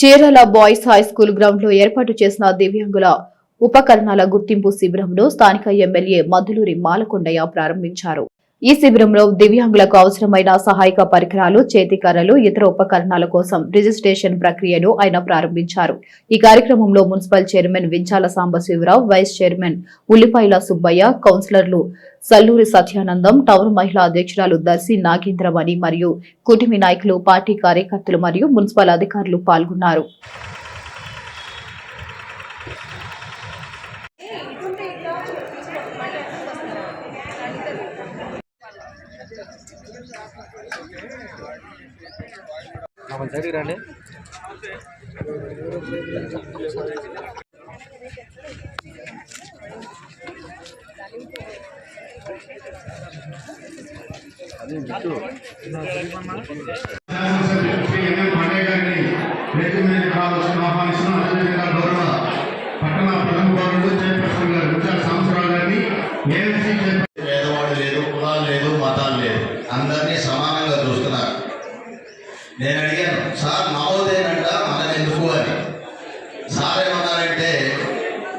Chirala boys high school గ్రౌండ్లో ఏర్పాటు చేసిన దివ్యాంగుల ఉపకరణాల గుర్తింపు శిబిరంలో స్థానిక ఎమ్మెల్యే మధులూరి మాలకొండయ్య ప్రారంభించారు. ఈ శిబిరంలో దివ్యాంగులకు అవసరమైన సహాయక పరికరాలు చేతికర్రలు ఇతర ఉపకరణాల కోసం రిజిస్ట్రేషన్ ప్రక్రియను ఆయన ప్రారంభించారు. ఈ కార్యక్రమంలో municipal chairman Vinchala Sambasivarao vice chairman Ullipayala Subbaiah కౌన్సిలర్లు సల్లూరి సత్యానందం టౌన్ మహిళా అధ్యక్షురాలు దర్శి నాగేంద్రమణి మరియు కుటుంబ నాయకులు పార్టీ కార్యకర్తలు మరియు మున్సిపల్ అధికారులు పాల్గొన్నారు మన సైడ్కి రండి శాసనసభ్యులు శ్రీ ఎన్ఎం పాండే గారిని వేదిక మీద కావాల్సిన ఆహ్వానిస్తున్నాం అదేవిధంగా గౌరవ పట్టణ చైర్పర్సన్ గారు ముత్యాల నేను అడిగాను సార్ నమోదేనంట మనం ఎందుకు అని. సార్ ఏమన్నారంటే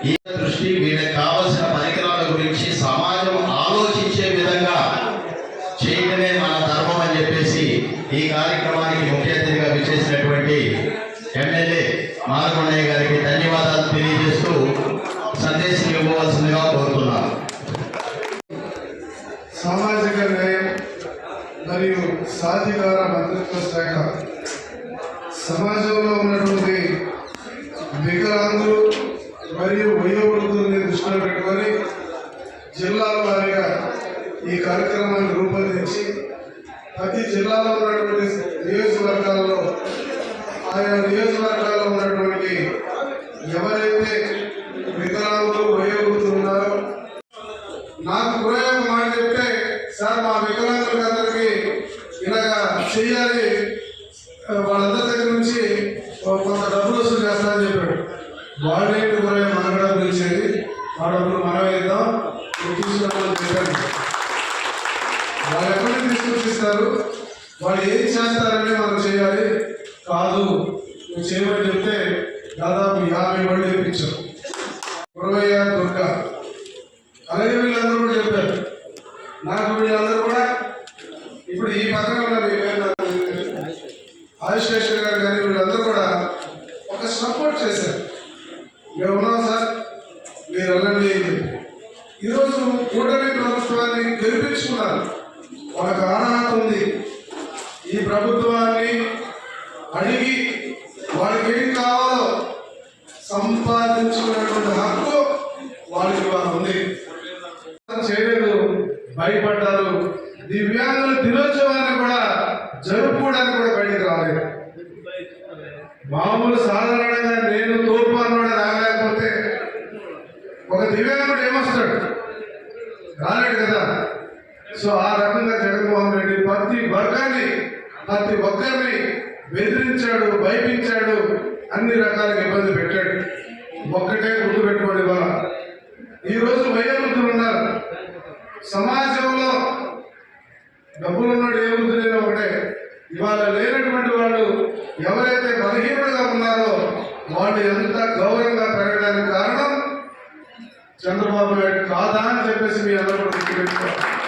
ఈ దృష్టి వీళ్ళకి కావలసిన పరికరాల గురించి సమాజం ఆలోచించే విధంగా చేయడమే మన ధర్మం అని చెప్పేసి ఈ కార్యక్రమానికి ముఖ్య అతిథిగా విచ్చేసినటువంటి ఎమ్మెల్యే మాలకొండయ్య గారికి ధన్యవాదాలు తెలియజేస్తూ సందేశం ఇవ్వవలసిందిగా కోరుతున్నాను. సమాజ సాధికార మంత్రిత్వ శాఖ. సమాజంలో ఉన్నటువంటి వికలాంగులు మరియు వయోవృద్ధుల్ని దృష్టిలో పెట్టుకొని జిల్లాల వారీగా ఈ కార్యక్రమాన్ని రూపొందించి ప్రతి జిల్లాలో ఉన్నటువంటి నియోజకవర్గాల్లో ఆయా నియోజక ఉన్నటువంటి ఎవరైతే వికలాంగులు వయోవృద్ధులు ఉన్నారో నాకు కూడా ఒక మాట చెప్తే సార్ మా వికలాంగులకు అందరికీ చేయాలి. వాళ్ళందరి దగ్గర నుంచి కొంత డబ్బులు వసూలు చేస్తానని చెప్పాడు. వాళ్ళేంటి కూడా మన కూడా పిలిచేది ఆ డబ్బులు మనం వేద్దాం నువ్వు చెప్పాడు. వాళ్ళు ఎప్పటికీ తీసుకొచ్చిస్తారు? వాళ్ళు ఏం చేస్తారంటే మనం చేయాలి? కాదు నువ్వు చేయమని చెప్తే దాదాపు యాభై మంది తెప్పించాం గురవయ్య దుర్గా అలాగే వీళ్ళందరూ కూడా చెప్పారు నాకు వీళ్ళందరూ కూడా ఇప్పుడు ఈ పథకంలో ఉన్న ఆదిశేషర్ గారు కానీ వీళ్ళందరూ కూడా ఒక సపోర్ట్ చేశారు. మేము ఉన్నాం సార్ మీరు వెళ్ళండి ఈరోజు కూటమి ప్రభుత్వాన్ని గెలిపించుకున్నారు. వాళ్ళకి ఆనహత ఉంది. ఈ ప్రభుత్వాన్ని అడిగి వాళ్ళకి ఏం కావాలో సంపాదించుకున్నటువంటి హక్కు వాళ్ళకి ఉంది. దివ్యాంగుల దినోత్సవాన్ని కూడా జరుపుకోవడానికి కూడా బయటకు రాలేదు. మామూలు సాధారణంగా నేను తోపు అన్నోడు రాలేకపోతే ఒక దివ్యాంగుడు ఏమొస్తాడు? రాలేడు కదా. సో ఆ రకంగా జగన్మోహన్ రెడ్డి ప్రతి వర్గాన్ని ప్రతి ఒక్కరిని బెదిరించాడు భయపించాడు అన్ని రకాలుగా ఇబ్బంది పెట్టాడు. ఒక్కటే గుర్తుపెట్టుకోండి ఇవాళ ఈ రోజు వయోవృద్ధులు ఉన్నారు సమాజంలో డబ్బులు ఉన్నాడు ఏ వృద్ధి ఒకటే. ఇవాళ లేనటువంటి వాళ్ళు ఎవరైతే బలహీనంగా ఉన్నారో వాళ్ళు ఎంత గౌరవంగా పెరగడానికి కారణం చంద్రబాబు నాయుడు కాదా అని చెప్పేసి మీ అందరూ గుర్తుపెట్టుకోవాలి.